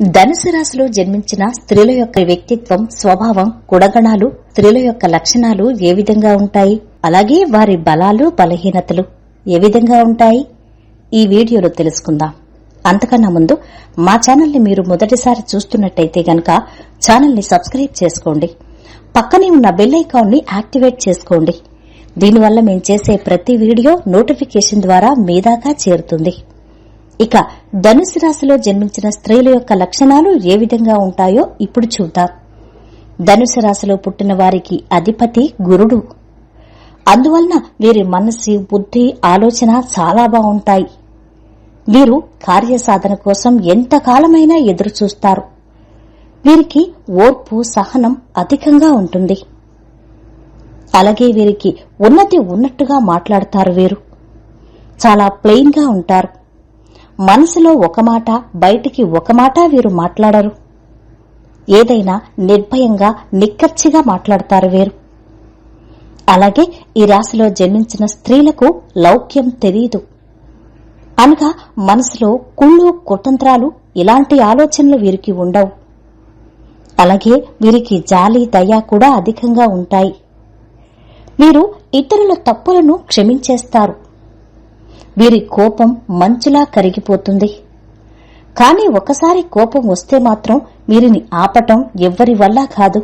ధనుసు రాశిలో జన్మించిన స్త్రీల యొక్క వ్యక్తిత్వం స్వభావం గుణగణాలు స్త్రీల యొక్క లక్షణాలు ఏ విధంగా ఉంటాయి? అలాగే వారి బలాలు బలహీనతలు ఏ విధంగా ఉంటాయి? ఈ వీడియోలో తెలుసుకుందాం. అంతకన్నా ముందు మా ఛానల్ని మీరు మొదటిసారి చూస్తున్నట్టయితే గనక ఛానల్ని సబ్స్క్రైబ్ చేసుకోండి. పక్కనే ఉన్న బెల్ ఐకాన్ని యాక్టివేట్ చేసుకోండి. దీనివల్ల మేము చేసే ప్రతి వీడియో నోటిఫికేషన్ ద్వారా మీ దాకా చేరుతుంది. ఇక ధనుసు రాశిలో జన్మించిన స్త్రీల యొక్క లక్షణాలు ఏ విధంగా ఉంటాయో ఇప్పుడు చూద్దాం. ధనుసు రాశిలో పుట్టిన వారికి అధిపతి గురుడు. అందువలన వీరి మనస్సు బుద్ధి ఆలోచన చాలా బాగుంటాయి. వీరు కార్యసాధన కోసం ఎంతకాలమైనా ఎదురు చూస్తారు వీరికి ఓర్పు సహనం అధికంగా ఉంటుంది. అలాగే వీరికి ఉన్నతి ఉన్నట్టుగా మాట్లాడతారు వీరు. చాలా ప్లెయిన్గా ఉంటారు. మనసులో ఒక మాట బయటికి ఒక మాట వీరు మాట్లాడరు. ఏదైనా నిర్భయంగా నిక్కచ్చిగా మాట్లాడతారు వీరు. అలాగే ఈ రాశిలో జన్మించిన స్త్రీలకు లౌక్యం తెలియదు అనగా మనసులో కుళ్ళు కుతంత్రాలు ఇలాంటి ఆలోచనలు వీరికి ఉండవు. అలాగే వీరికి జాలి దయ కూడా అధికంగా ఉంటాయి. వీరు ఇతరుల తప్పులను క్షమించేస్తారు. వీరి కోపం మంచులా కరిగిపోతుంది. కాని ఒకసారి కోపం వస్తే మాత్రం వీరిని ఆపటం ఎవ్వరి వల్ల కాదు.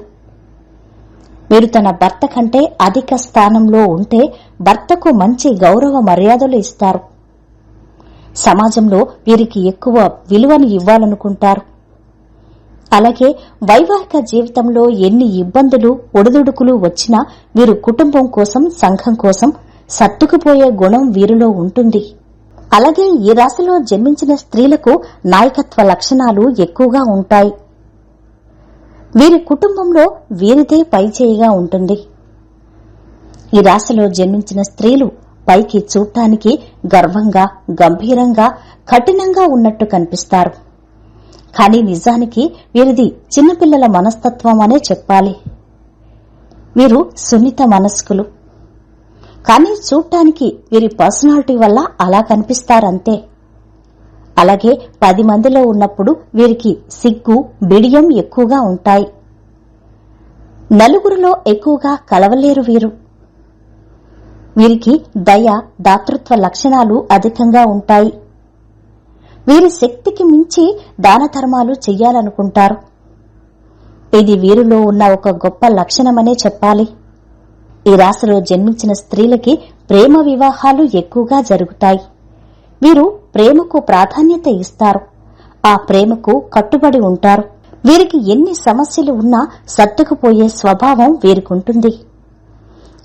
వీరు తన భర్త కంటే అధిక స్థానంలో ఉంటే భర్తకు మంచి గౌరవ మర్యాదలు ఇస్తారు. సమాజంలో వీరికి ఎక్కువ విలువను ఇవ్వాలనుకుంటారు. అలాగే వైవాహిక జీవితంలో ఎన్ని ఇబ్బందులు ఒడిదుడుకులు వచ్చినా వీరు కుటుంబం కోసం సంఘం కోసం సర్దుకుపోయే గుణం వీరిలో ఉంటుంది. అలాగే ఈ రాశిలో జన్మించిన స్త్రీలకు నాయకత్వ లక్షణాలు ఎక్కువగా ఉంటాయి. వీరి కుటుంబంలో వీరిదే పైచేయిగా ఉంటుంది. ఈ రాశిలో జన్మించిన స్త్రీలు పైకి చూడటానికి గర్వంగా గంభీరంగా కఠినంగా ఉన్నట్టు కనిపిస్తారు. కానీ నిజానికి వీరిది చిన్నపిల్లల మనస్తత్వం అనే చెప్పాలి. వీరు సున్నిత మనస్కులు. కానీ చూడటానికి వీరి పర్సనాలిటీ వల్ల అలా కనిపిస్తారంతే. అలాగే పది మందిలో ఉన్నప్పుడు వీరికి సిగ్గు బిడియం ఎక్కువగా ఉంటాయి. నలుగురిలో ఎక్కువగా కలవలేరు వీరు. వీరికి దయ దాతృత్వ లక్షణాలు అధికంగా ఉంటాయి. వీరి శక్తికి మించి దాన ధర్మాలు చెయ్యాలనుకుంటారు. ఇది వీరిలో ఉన్న ఒక గొప్ప లక్షణమనే చెప్పాలి. ఈ రాశిలో జన్మించిన స్త్రీలకి ప్రేమ వివాహాలు ఎక్కువగా జరుగుతాయి. వీరు ప్రేమకు ప్రాధాన్యత ఇస్తారు. ఆ ప్రేమకు కట్టుబడి ఉంటారు. వీరికి ఎన్ని సమస్యలు ఉన్నా సర్దుకుపోయే స్వభావం వీరికుంటుంది.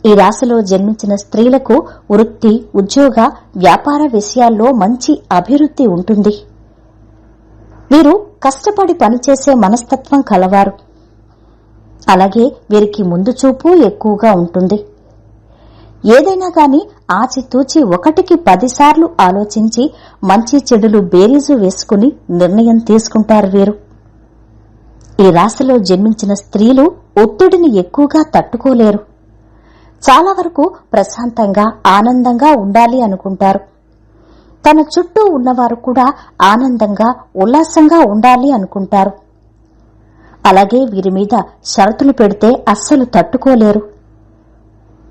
ఈ రాశిలో జన్మించిన స్త్రీలకు వృత్తి ఉద్యోగ వ్యాపార విషయాల్లో మంచి అభివృద్ధి ఉంటుంది. వీరు కష్టపడి పనిచేసే మనస్తత్వం కలవారు. అలాగే వీరికి ముందు చూపు ఎక్కువగా ఉంటుంది. ఏదైనా గాని ఆచితూచి ఒకటికి పదిసార్లు ఆలోచించి మంచి చెడులు బేరీజు వేసుకుని నిర్ణయం తీసుకుంటారు వీరు. ఈ రాశిలో జన్మించిన స్త్రీలు ఒత్తిడిని ఎక్కువగా తట్టుకోలేరు. చాలా వరకు ప్రశాంతంగా ఆనందంగా ఉండాలి అనుకుంటారు. తన చుట్టూ ఉన్నవారు కూడా ఆనందంగా ఉల్లాసంగా ఉండాలి అనుకుంటారు. అలాగే వీరి మీద షరతులు పెడితే అస్సలు తట్టుకోలేరు.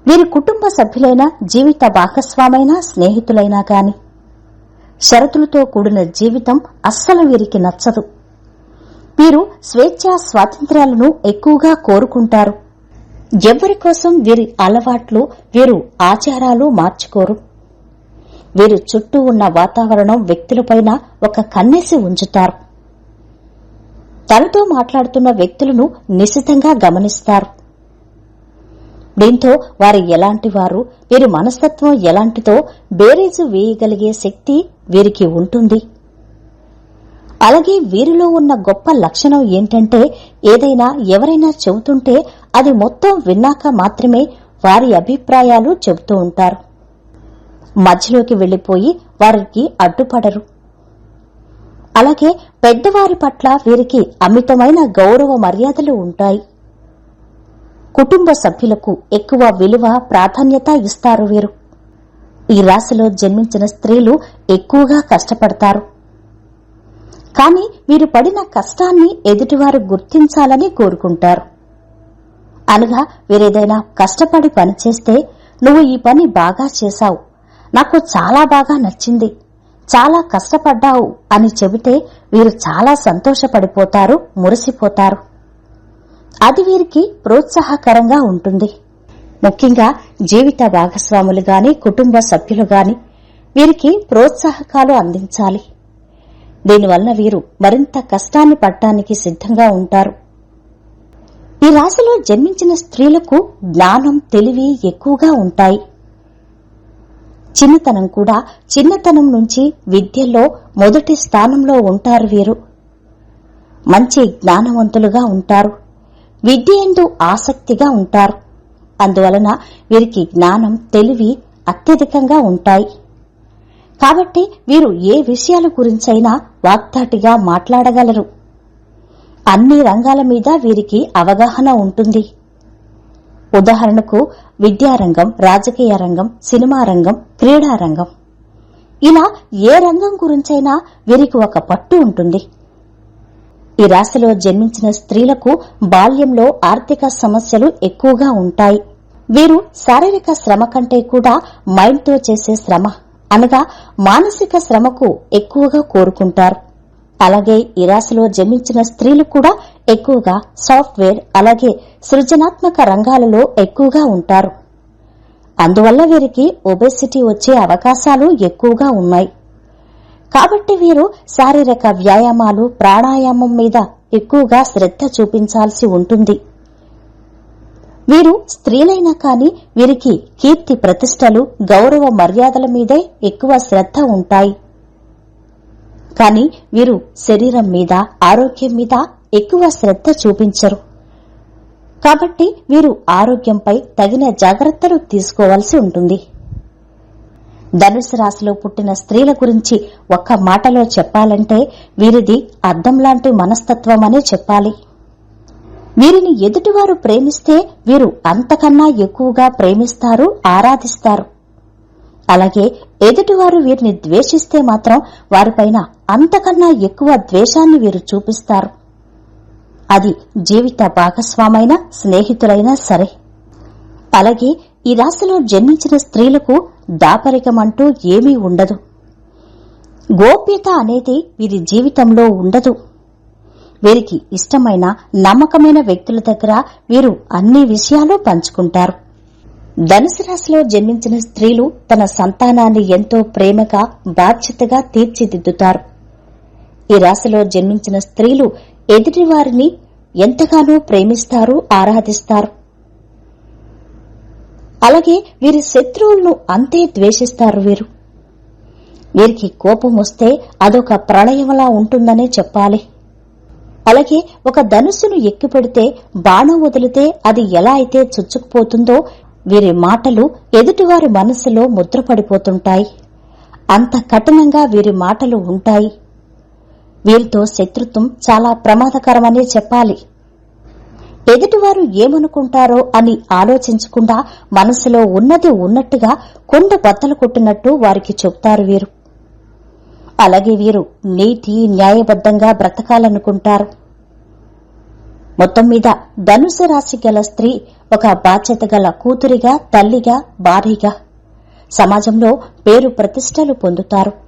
వీరి కుటుంబ సభ్యులైనా జీవిత భాగస్వామైనా స్నేహితులైనా కాని షరతులతో కూడిన జీవితం అస్సలు వీరికి నచ్చదు. వీరు స్వేచ్ఛా స్వాతంత్ర్యాలను ఎక్కువగా కోరుకుంటారు. ఎవరి కోసం వీరి అలవాట్లు వీరు ఆచారాలు మార్చుకోరు. వీరు చుట్టూ ఉన్న వాతావరణం వ్యక్తులపైన ఒక కన్నేసి ఉంచుతారు. తనతో మాట్లాడుతున్న వ్యక్తులను నిశితంగా గమనిస్తారు. దీంతో వారు ఎలాంటి వారు వీరి మనస్తత్వం ఎలాంటిదో బేరీజు వేయగలిగే శక్తి వీరికి ఉంటుంది. అలాగే వీరిలో ఉన్న గొప్ప లక్షణం ఏంటంటే ఏదైనా ఎవరైనా చెబుతుంటే అది మొత్తం విన్నాక మాత్రమే వారి అభిప్రాయాలు చెబుతూ ఉంటారు. మధ్యలోకి వెళ్ళిపోయి వారికి అడ్డుపడరు. అలాగే పెద్దవారి పట్ల వీరికి అమితమైన గౌరవ మర్యాదలు ఉంటాయి. కుటుంబ సభ్యులకు ఎక్కువ విలువ ప్రాధాన్యత ఇస్తారు వీరు. ఈ రాశిలో జన్మించిన స్త్రీలు ఎక్కువగా కష్టపడతారు. కాని వీరు పడిన కష్టాన్ని ఎదుటివారు గుర్తించాలని కోరుకుంటారు. అనగా వీరేదైనా కష్టపడి పనిచేస్తే నువ్వు ఈ పని బాగా చేశావు. నాకు చాలా బాగా నచ్చింది. చాలా కష్టపడ్డావు అని చెబితే వీరు చాలా సంతోషపడిపోతారు మురిసిపోతారు. అది వీరికి ప్రోత్సాహకరంగా ఉంటుంది. ముఖ్యంగా జీవిత భాగస్వాములు గాని కుటుంబ సభ్యులు గాని వీరికి ప్రోత్సాహకాలు అందించాలి. దీనివల్ల వీరు మరింత కష్టాన్ని పడటానికి సిద్ధంగా ఉంటారు. ఈ రాశిలో జన్మించిన స్త్రీలకు జ్ఞానం తెలివి ఎక్కువగా ఉంటాయి. చిన్నతనం కూడా చిన్నతనం నుంచి విద్యలో మొదటి స్థానంలో ఉంటారు వీరు. మంచి జ్ఞానవంతులుగా ఉంటారు. విద్య ఎందు ఆసక్తిగా ఉంటారు. అందువలన వీరికి జ్ఞానం తెలివి అత్యధికంగా ఉంటాయి. కాబట్టి వీరు ఏ విషయాల గురించైనా వాగ్దాటిగా మాట్లాడగలరు. అన్ని రంగాల మీద వీరికి అవగాహన ఉంటుంది. ఉదాహరణకు విద్యారంగం రాజకీయ రంగం సినిమా రంగం క్రీడారంగం ఇలా ఏ రంగం గురించైనా వీరికి ఒక పట్టు ఉంటుంది. ఈ రాశిలో జన్మించిన స్త్రీలకు బాల్యంలో ఆర్థిక సమస్యలు ఎక్కువగా ఉంటాయి. వీరు శారీరక శ్రమ కంటే కూడా మైండ్తో చేసే శ్రమ అనగా మానసిక శ్రమకు ఎక్కువగా కోరుకుంటారు. అలాగే ఈ రాశిలో జన్మించిన స్త్రీలు కూడా ఎక్కువగా సాఫ్ట్వేర్ అలాగే సృజనాత్మక రంగాలలో ఎక్కువగా ఉంటారు. అందువల్ల వీరికి ఒబెసిటీ వచ్చే అవకాశాలు ఎక్కువగా ఉన్నాయి. కాబట్టి వీరు శారీరక వ్యాయామాలు ప్రాణాయామం మీద ఎక్కువగా శ్రద్ధ చూపించాల్సి ఉంటుంది. వీరు స్త్రీలైనా కాని వీరికి కీర్తి ప్రతిష్టలు గౌరవ మర్యాదల మీదే ఎక్కువ శ్రద్ధ ఉంటాయి. కాని వీరు శరీరం మీద ఆరోగ్యం మీద ఎక్కువ శ్రద్ధ చూపించరు. కాబట్టి వీరు ఆరోగ్యంపై తగిన జాగ్రత్తలు తీసుకోవాల్సి ఉంటుంది. ధనుసు రాశిలో పుట్టిన స్త్రీల గురించి ఒక్క మాటలో చెప్పాలంటే వీరిది అద్దంలాంటి లాంటి మనస్తత్వం అనే చెప్పాలి. వీరిని ఎదుటివారు ప్రేమిస్తే వీరు అంతకన్నా ఎక్కువగా ప్రేమిస్తారు ఆరాధిస్తారు. అలాగే ఎదుటివారు వీరిని ద్వేషిస్తే మాత్రం వారిపైన అంతకన్నా ఎక్కువ ద్వేషాన్ని వీరు చూపిస్తారు. అది జీవిత భాగస్వామైన స్నేహితులైనా సరే. అలాగే ఈ రాశిలో జన్మించిన స్త్రీలకు దాపరికమంటూ ఏమీ ఉండదు. గోప్యత అనేది వీరి జీవితంలో ఉండదు. వీరికి ఇష్టమైన నమ్మకమైన వ్యక్తుల దగ్గర వీరు అన్ని విషయాలు పంచుకుంటారు. ధనుసు రాశిలో జన్మించిన స్త్రీలు తన సంతానాన్ని ఎంతో ప్రేమగా బాధ్యతగా తీర్చిదిద్దుతారు. ఈ రాశిలో జన్మించిన స్త్రీలు ఎదుటివారిని ఎంతగానో ప్రేమిస్తారు ఆరాధిస్తారు. అలాగే వీరి శత్రువులను అంతే ద్వేషిస్తారు వీరు. వీరికి కోపం వస్తే అదొక ప్రళయంలా ఉంటుందనే చెప్పాలి. అలాగే ఒక ధనుస్సును ఎక్కిపెడితే బాణం వదిలితే అది ఎలా అయితే చుచ్చుకుపోతుందో వీరి మాటలు ఎదుటివారి మనసులో ముద్రపడిపోతుంటాయి. అంత కఠినంగా వీరి మాటలు ఉంటాయి. వీరితో శత్రుత్వం చాలా ప్రమాదకరమనే చెప్పాలి. ఎదుటివారు ఏమనుకుంటారో అని ఆలోచించకుండా మనసులో ఉన్నది ఉన్నట్టుగా కొండ బద్దలు కొట్టినట్టు వారికి చెప్తారు వీరు. అలాగే వీరు నీతి న్యాయబద్దంగా బ్రతకాలనుకుంటారు. మొత్తం మీద ధనుసు రాశి గల స్త్రీ ఒక బాధ్యత గల కూతురిగా తల్లిగా భార్యగా సమాజంలో పేరు ప్రతిష్టలు పొందుతారు.